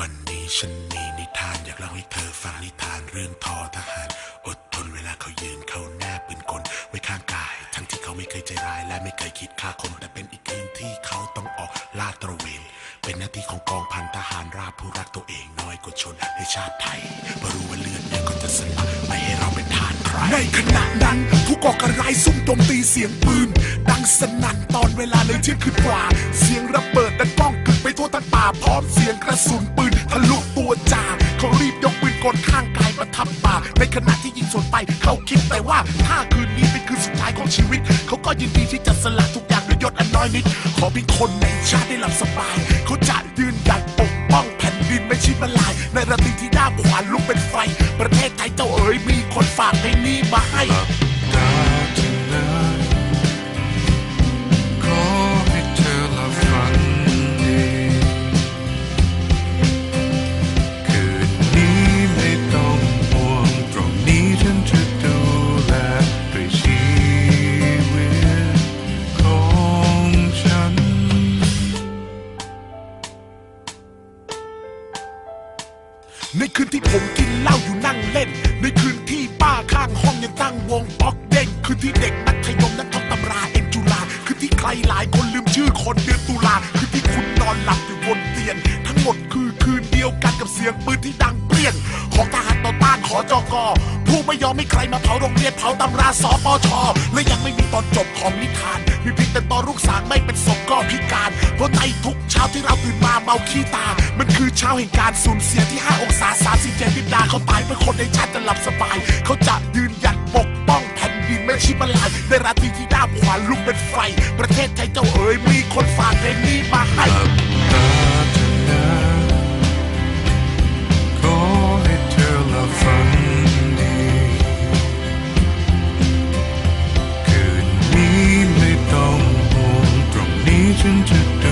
วันนี้ฉันมีนิทานอยากเล่าให้เธอฟังนิทานเรื่องทอทหาร อดทนเวลาเขายืนเขาหน้าปืนกลไว้ข้างกาย ทั้งที่เขาไม่เคยใจร้ายและไม่เคยคิดฆ่าคนแต่เป็นอีกคืนที่เขาต้องออกลาดตระเวน เป็นหน้าที่ของกองพันทหารราบผู้รักตัวเองน้อยกว่าชนในชาติไทยเพราะรู้ว่าเลือดเนี่ยก็จะสลับไม่ให้เราเป็นทานใครในขณะนั้นผู้ก่อการร้ายซุ่มโจมตีเสียงปืนดังสนั่นตอนเวลาเลยเที่ยงคืนกว่า เสียงระเบิดดังก้อง พร้อมเสียงกระสุนปืนทะลุตัวจ่าเขารีบยกปืนกลข้างกายประทับป่าในขณะที่ยิงสวนไปเขาคิดแต่ว่าถ้าคืนนี้เป็นคืนสุดท้ายของชีวิต เขาก็ยินดีที่จะสละทุกอย่างด้วยยศอันน้อยนิด ขอเพียงคนในชาติได้หลับสบาย เขาจะยืนหยัดปกป้องแผ่นดินไม่ชิดมาลาย ในระตีที่หน้าขวานลุกเป็นไฟ ประเทศไทยเจ้าเอ๋ยมีคนฝากในนี้มาให้ ในคืนที่ผมกินเหล้าอยู่นั่งเล่น ในคืนที่ป้าข้างห้องยังตั้งวงป๊อกเด้งคืนที่เด็กมัธยมนั้นท่องตำราเอ็นจุฬาคืนที่ใครหลายคนลืมชื่อคนเดือนตุลาคืนที่คุณนอนหลับอยู่บนเตียงทั้งหมดคือคืนเดียวกันกับเสียงปืนที่ดังเปรี้ยงของทหารต่อต้านขอจอกอผู้ไม่ยอมให้ใครมาเผาโรงเรียนเผาตำราสปชและยังไม่มีตอนจบของนิทานมีเพียงแต่ตอนลูกสางไม่ ช้าแห่งการสูญเสียที่ 5 องศา37ดินดาเขาตายเป็นคนในชาติจะหลับสบาย เขาจะยืนหยัดปกป้องแผ่นดินไม่ชิบาลายในราตรีที่ด้ามขวานลุกเป็นไฟ ประเทศไทยเจ้าเอ๋ยมีคนฝากเพลงนี้มาให้ขอให้เธอละฝันดีคืนนี้ไม่ต้องห่วงตรงนี้ฉันจะ